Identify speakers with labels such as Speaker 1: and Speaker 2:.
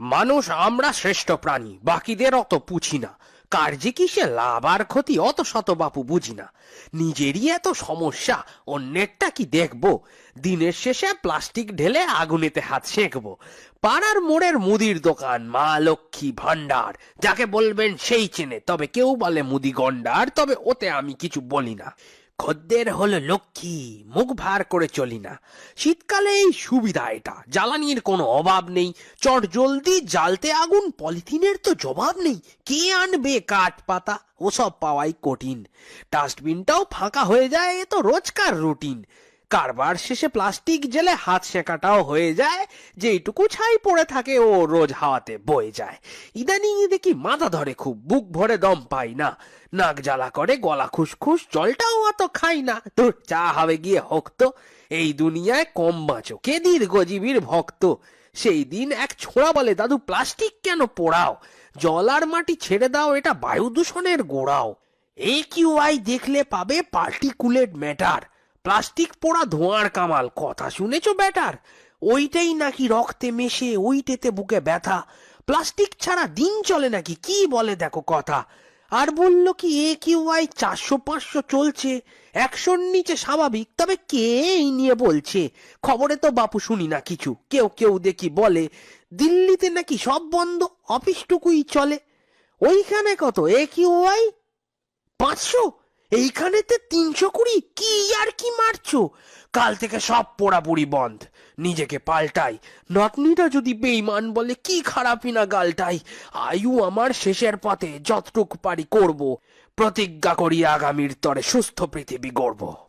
Speaker 1: মানুষ আমরা শ্রেষ্ঠ প্রাণী, বাকিদের অত পুছি না। কার যে কিসে লাভ আর ক্ষতি অত শত বাপু বুঝি না। নিজেরই এত সমস্যা, অন্যেরটা কি দেখব? দিনের শেষে প্লাস্টিক ঢেলে আগুনেতে হাত সেঁকবো। পাড়ার মোড়ের মুদির দোকান, মা লক্ষ্মী ভান্ডার যাকে বলবেন সেই চেনে। তবে কেউ বলে মুদি গন্ডার, তবে ওতে আমি কিছু বলি না। খদ্দের হলো লক্ষ্মী, মুখ ভার করে চলি না। শীতকালে এই সুবিধা এটা, জ্বালানির কোনো অভাব নেই। চট জলদি জ্বালতে আগুন, পলিথিনের তো জবাব নেই। কে আনবে কাঠ পাতা? ওসব পাওয়াই কঠিন। ডাস্টবিনটাও ফাঁকা হয়ে যায়, এ তো রোজকার রুটিন। কারবার শেষে প্লাস্টিক জেলে হাত সেঁকাটাও হয়ে যায় যেইটুকু ছাই পড়ে থাকে ও রোজ হাওয়াতে বয়ে যায়। ইদানিং দেখি মাথা ধরে খুব, বুক ভরে দম পাই না। নাক জ্বালা করে, গলা খুসখুস, জলটাও অত খাই না। তোর চা হবে গিয়ে হোক তো। এই দুনিয়ায় কম বাঁচো, কে দীর্ঘজীবীর ভক্ত? সেই দিন এক ছোঁড়া বলে, দাদু, প্লাস্টিক কেন পোড়াও? জল আর মাটি ছেড়ে দাও, এটা বায়ু দূষণের গোড়াও। এ কিউ আই দেখলে পাবে পার্টিকুলেট ম্যাটার। প্লাস্টিক পোড়া ধোঁয়ার কামাল, কথা শুনেছো ব্যাটার? ওইটাই নাকি রক্তে মেশে, ওইটেতে বুকে ব্যথা। প্লাস্টিক ছাড়া দিন চলে নাকি, কি বলে দেখো কথা? আর বলল কি এ কিউ আই চারশো পাঁচশো চলছে, একশোর নিচে স্বাভাবিক, তবে কে এই নিয়ে বলছে? খবরে তো বাপু শুনি না কিছু, কেউ কেউ দেখি বলে, দিল্লিতে নাকি সব বন্ধ, অফিসটুকুই চলে। ওইখানে কত এ কিউ আই পাঁচশো? এইখানেতে তিনশো কুড়ি? কি আর কি মারছো? কাল থেকে সব পোড়াপুরি বন্ধ। নিজেকে পাল্টাই। নাতনিটা যদি বেইমান বলে, কি খারাপই না গালটাই? আয়ু আমার শেষের পথে যতটুক পারি করব। প্রতিজ্ঞা করি আগামীর তরে সুস্থ পৃথিবী গড়ব।